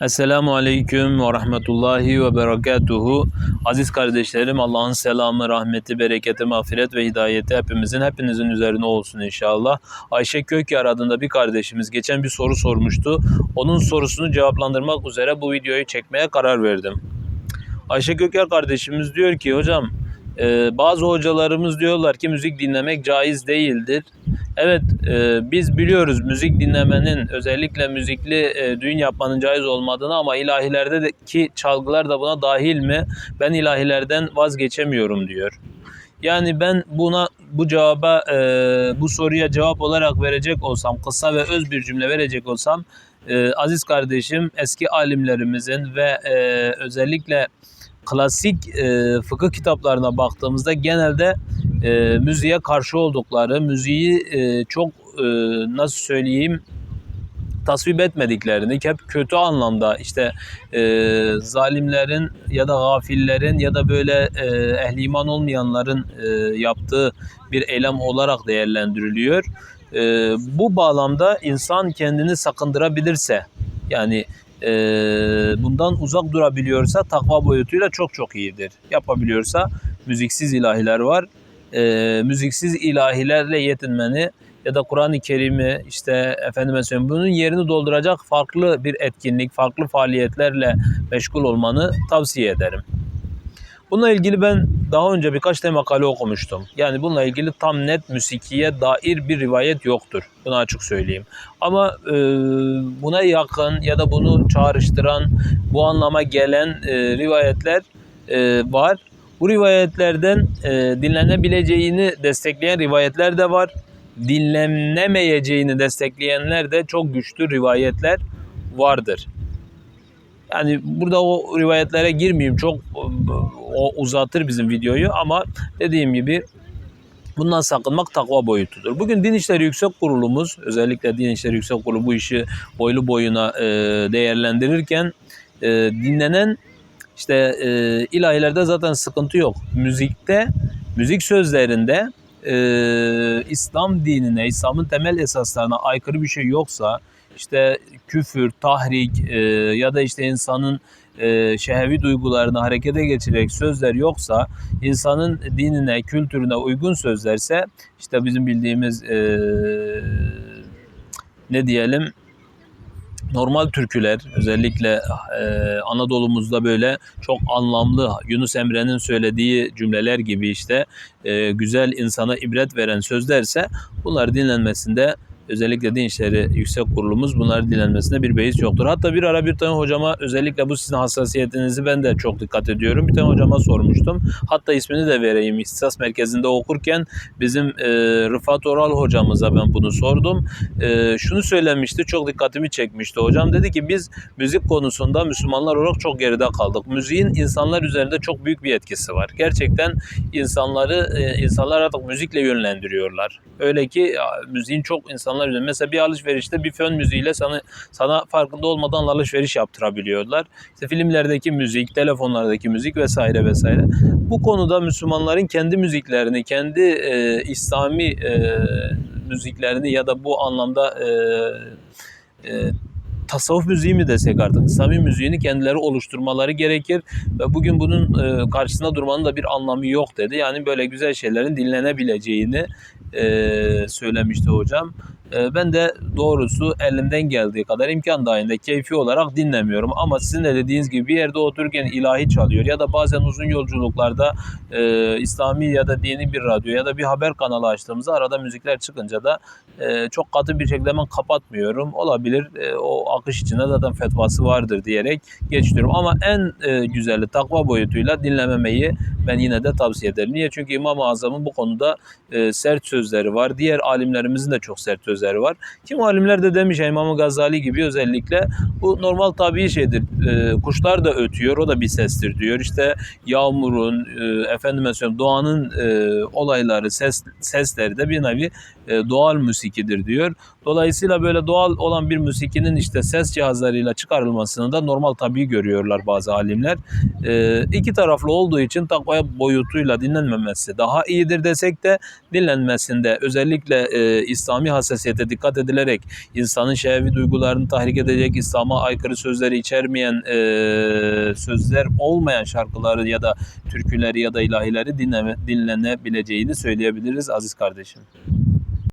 Esselamu Aleyküm ve Rahmetullahi ve Berekatuhu. Aziz kardeşlerim Allah'ın selamı, rahmeti, bereketi, mağfiret ve hidayeti hepimizin, hepinizin üzerine olsun inşallah. Ayşe Kökyar adında bir kardeşimiz geçen bir soru sormuştu. Onun sorusunu cevaplandırmak üzere bu videoyu çekmeye karar verdim. Ayşe Kökyar kardeşimiz diyor ki hocam e, bazı hocalarımız diyorlar ki müzik dinlemek caiz değildir. Evet e, biz biliyoruz müzik dinlemenin özellikle müzikli e, düğün yapmanın caiz olmadığını ama ilahilerdeki çalgılar da buna dahil mi? Ben ilahilerden vazgeçemiyorum diyor. Yani ben buna bu cevaba e, bu soruya cevap olarak verecek olsam kısa ve öz bir cümle verecek olsam e, aziz kardeşim eski alimlerimizin ve e, özellikle klasik e, fıkıh kitaplarına baktığımızda genelde e, müziğe karşı oldukları, müziği e, çok e, nasıl söyleyeyim tasvip etmediklerini, hep kötü anlamda işte e, zalimlerin ya da gafillerin ya da böyle e, ehli iman olmayanların e, yaptığı bir eylem olarak değerlendiriliyor. E, bu bağlamda insan kendini sakındırabilirse yani e, bundan uzak durabiliyorsa takva boyutuyla çok çok iyidir. Yapabiliyorsa müziksiz ilahiler var. E, müziksiz ilahilerle yetinmeni ya da Kur'an-ı Kerim'i işte efendime söyleyeyim bunun yerini dolduracak farklı bir etkinlik, farklı faaliyetlerle meşgul olmanı tavsiye ederim. Bununla ilgili ben daha önce birkaç tane makale okumuştum. Yani bununla ilgili tam net müzikiye dair bir rivayet yoktur. Bunu açık söyleyeyim. Ama e, buna yakın ya da bunu çağrıştıran, bu anlama gelen e, rivayetler e, var. Bu rivayetlerden e, dinlenebileceğini destekleyen rivayetler de var. Dinlenemeyeceğini destekleyenler de çok güçlü rivayetler vardır. Yani burada o rivayetlere girmeyeyim çok o uzatır bizim videoyu ama dediğim gibi bundan sakınmak takva boyutudur. Bugün Din İşleri Yüksek Kurulumuz özellikle Din İşleri Yüksek Kurulu bu işi boylu boyuna e, değerlendirirken e, dinlenen işte e, ilahilerde zaten sıkıntı yok. Müzikte, müzik sözlerinde e, İslam dinine, İslam'ın temel esaslarına aykırı bir şey yoksa işte küfür, tahrik e, ya da işte insanın e, şehvi duygularını harekete geçirerek sözler yoksa, insanın dinine, kültürüne uygun sözlerse işte bizim bildiğimiz e, ne diyelim normal türküler özellikle e, Anadolu'muzda böyle çok anlamlı Yunus Emre'nin söylediği cümleler gibi işte e, güzel insana ibret veren sözlerse bunlar dinlenmesinde özellikle Din İşleri Yüksek Kurulumuz bunları dinlenmesinde bir beis yoktur. Hatta bir ara bir tane hocama özellikle bu sizin hassasiyetinizi ben de çok dikkat ediyorum. Bir tane hocama sormuştum. Hatta ismini de vereyim. İhtisas merkezinde okurken bizim e, Rıfat Oral hocamıza ben bunu sordum. E, şunu söylemişti. Çok dikkatimi çekmişti hocam. Dedi ki biz müzik konusunda Müslümanlar olarak çok geride kaldık. Müziğin insanlar üzerinde çok büyük bir etkisi var. Gerçekten insanları e, insanlar artık müzikle yönlendiriyorlar. Öyle ki müziğin çok insanlar üzerinde. Mesela bir alışverişte bir fön müziğiyle sana sana farkında olmadan alışveriş yaptırabiliyorlar. İşte filmlerdeki müzik, telefonlardaki müzik vesaire vesaire. Bu konuda Müslümanların kendi müziklerini, kendi e, İslami e, müziklerini ya da bu anlamda e, e, tasavvuf müziği mi desek artık İslami müziğini kendileri oluşturmaları gerekir ve bugün bunun e, karşısında durmanın da bir anlamı yok dedi. Yani böyle güzel şeylerin dinlenebileceğini e, söylemişti hocam. E, ben de doğrusu elimden geldiği kadar imkan dahilinde keyfi olarak dinlemiyorum. Ama sizin de dediğiniz gibi bir yerde otururken ilahi çalıyor ya da bazen uzun yolculuklarda e, İslami ya da dini bir radyo ya da bir haber kanalı açtığımızda arada müzikler çıkınca da e, çok katı bir şekilde hemen kapatmıyorum. Olabilir e, o akış içinde zaten fetvası vardır diyerek geçiyorum. Ama en e, güzeli takva boyutuyla dinlememeyi ben yine de tavsiye ederim. Niye? Çünkü İmam-ı Azam'ın bu konuda e, sert sözleri var. Diğer alimlerimizin de çok sert sözleri var. Kim alimler de demiş ya, İmam-ı Gazali gibi özellikle bu normal tabii şeydir. E, kuşlar da ötüyor. O da bir sestir diyor. İşte yağmurun, e, efendime söyleyeyim doğanın e, olayları, ses, sesleri de bir nevi doğal musikidir diyor. Dolayısıyla böyle doğal olan bir musikinin işte ses cihazlarıyla çıkarılmasını da normal tabii görüyorlar bazı alimler. E, iki taraflı olduğu için takva boyutuyla dinlenmemesi daha iyidir desek de dinlenmesinde özellikle e, İslami hassasiyete dikkat edilerek insanın şehvi duygularını tahrik edecek, İslam'a aykırı sözleri içermeyen e, sözler olmayan şarkıları ya da türküleri ya da ilahileri dinleme, dinlenebileceğini söyleyebiliriz aziz kardeşim.